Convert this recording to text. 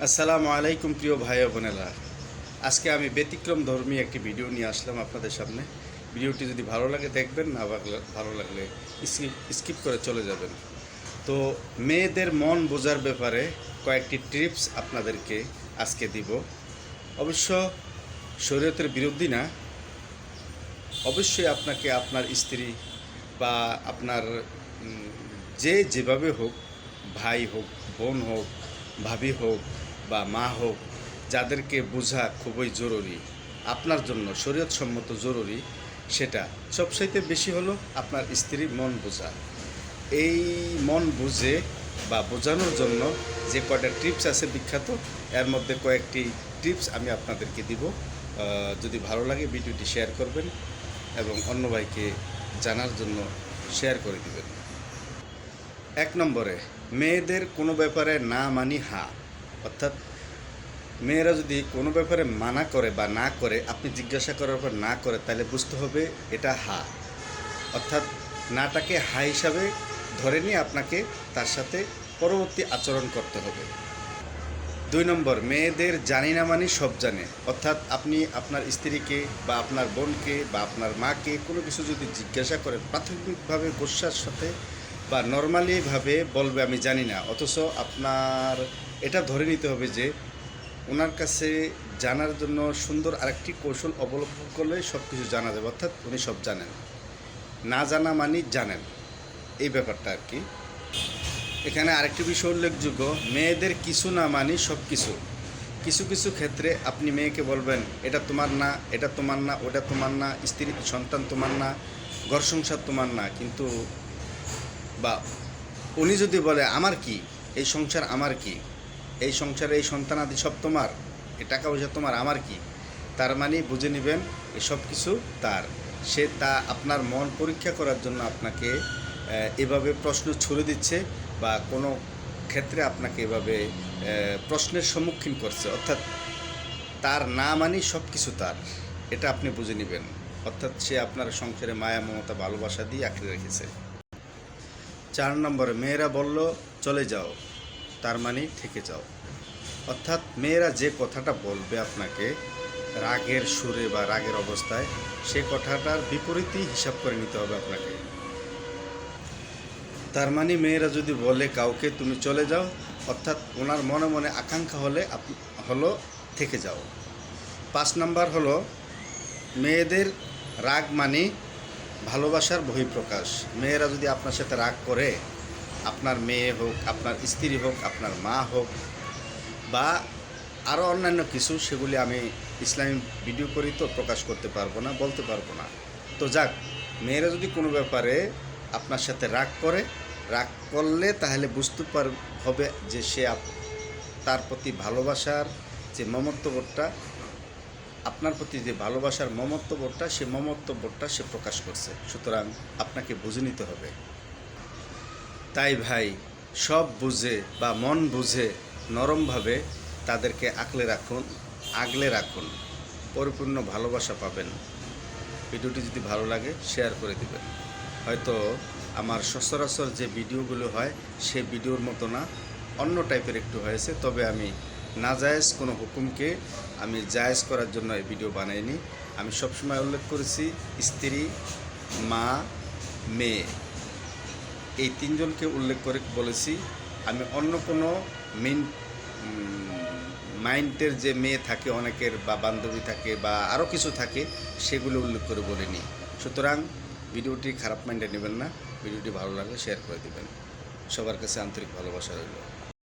আসসালামু আলাইকুম প্রিয় ভাই বোনেরা। আজকে আমি ব্যতিক্রম ধর্মী একটি ভিডিও নিয়ে আসলাম আপনাদের সামনে। ভিডিওটি যদি ভালো লাগে দেখবেন, না ভালো- লাগলে স্কিপ করে চলে যাবেন। তো মেয়েদের মন বোঝার ব্যাপারে কয়েকটি টিপস আপনাদেরকে আজকে দিব। অবশ্য শরীয়তের বিরোধী না। অবশ্যই আপনাকে আপনার স্ত্রী বা আপনার যে যেভাবে হোক, ভাই হোক, বোন হোক, ভাবি হোক বা মা হোক, যাদেরকে বোঝা খুবই জরুরি, আপনার জন্য শরীয়ত সম্মত জরুরি, সেটা সবচাইতে বেশি হলো আপনার স্ত্রীর মন বোঝা। এই মন বুঝে বা বোঝানোর জন্য যে কয়টা টিপস আছে বিখ্যাত, এর মধ্যে কয়েকটি টিপস আমি আপনাদেরকে দিব। যদি ভালো লাগে ভিডিওটি শেয়ার করবেন এবং অন্য ভাইকে জানার জন্য শেয়ার করে দিবেন। এক নম্বরে, মেয়েদের কোনো ব্যাপারে না মানি হা। অর্থাৎ মেয়েরা যদি কোনো ব্যাপারে মানা করে বা না করে, আপনি জিজ্ঞাসা করার পর না করে, তাহলে বুঝতে হবে এটা হা। অর্থাৎ নাটাকে হা হিসাবে ধরে নিয়ে আপনাকে তার সাথে পরবর্তী আচরণ করতে হবে। দুই নম্বর, মেয়েদের জানি না মানি সব জানে। অর্থাৎ আপনি আপনার স্ত্রীকে বা আপনার বোনকে বা আপনার মাকে কোনো কিছু যদি জিজ্ঞাসা করেন, প্রাথমিকভাবে গোস্বার সাথে বা নর্মালিভাবে বলবে, আমি জানি না। অথচ আপনার এটা ধরে নিতে হবে যে, ওনার কাছে জানার জন্য সুন্দর আরেকটি কৌশল অবলম্বন করলে সব কিছু জানা যাবে, অর্থাৎ উনি সব জানেন। না জানা মানি জানেন। এই ব্যাপারটা আর কি। এখানে আরেকটি বিষয় উল্লেখযোগ্য, মেয়েদের কিছু না মানি সব কিছু কিছু কিছু ক্ষেত্রে আপনি মেয়েকে বলবেন, এটা তোমার না, এটা তোমার না, ওটা তোমার না, স্ত্রী, সন্তান তোমার না, ঘর সংসার তোমার না। কিন্তু বা উনি যদি বলে, আমার কি? এই সংসার আমার কি? এই সংসারে এই সন্তান আদি সব তোমার? এই টাকা পয়সা তোমার, আমার কি? তার মানে বুঝে নেবেন এসব কিছু তার। সে তা আপনার মন পরীক্ষা করার জন্য আপনাকে এভাবে প্রশ্ন ছুড়ে দিচ্ছে বা কোনো ক্ষেত্রে আপনাকে এভাবে প্রশ্নের সম্মুখীন করছে। অর্থাৎ তার না মানি সব কিছু তার। এটা আপনি বুঝে নেবেন। অর্থাৎ সে আপনার সংসারে মায়া, মমতা, ভালোবাসা দিয়ে আঁকড়ে রেখেছে। চার নম্বরে মেয়েরা বলল, চলে যাও। তার মানে থেকে যাও। অর্থাৎ মেয়েরা যে কথাটা বলবে আপনাকে, রাগের সুরে বা রাগের অবস্থায়, সে কথাটার বিপরীতই হিসাব করে নিতে হবে আপনাকে। তার মানে মেয়েরা যদি বলে কাউকে, তুমি চলে যাও, অর্থাৎ ওনার মনে মনে আকাঙ্ক্ষা হলে হলো, থেকে যাও। পাঁচ নাম্বার হলো, মেয়েদের রাগ মানে ভালোবাসার বহিঃপ্রকাশ। মেয়েরা যদি আপনার সাথে রাগ করে, আপনার মেয়ে হোক, আপনার স্ত্রী হোক, আপনার মা হোক, বা আরও অন্যান্য কিছু, সেগুলি আমি ইসলামী ভিডিও করি তো প্রকাশ করতে পারব না, বলতে পারব না। তো যাক, মেয়েরা যদি কোনো ব্যাপারে আপনার সাথে রাগ করে, রাগ করলে তাহলে বুঝতে পার, হবে যে সে তার প্রতি ভালোবাসার যে মমত্ববোধটা আপনার প্রতি যে ভালোবাসার মমত্ববোধটা, সে মমত্ববোধটা সে প্রকাশ করছে। সুতরাং আপনাকে বুঝে নিতে হবে। তাই ভাই, সব বুঝে বা মন বুঝে নরমভাবে তাদেরকে আঁকলে রাখুন, আগলে রাখুন। পরিপূর্ণ ভালোবাসা পাবেন। ভিডিওটি যদি ভালো লাগে, শেয়ার করে দিবেন। হয়তো আমার সচরাচর যে ভিডিওগুলো হয়, সে ভিডিওর মতো না, অন্য টাইপের একটু হয়েছে, তবে আমি নাজায়েজ কোনো হুকুমকে আমি জায়েজ করার জন্য এই ভিডিও বানাইনি। আমি সবসময় উল্লেখ করেছি, স্ত্রী, মা, মেয়ে। এই তিনজনকে উল্লেখ করে বলেছি, আমি অন্য কোনো মেন মাইন্ডের যে মেয়ে থাকে, অনেকের বা বান্ধবী থাকে বা আরও কিছু থাকে, সেগুলো উল্লেখ করে বলিনি। সুতরাং ভিডিওটি খারাপ মাইন্ডে নেবেন না, ভিডিওটি ভালো লাগলে শেয়ার করে দেবেন। সবার কাছে আন্তরিক ভালোবাসা রইল।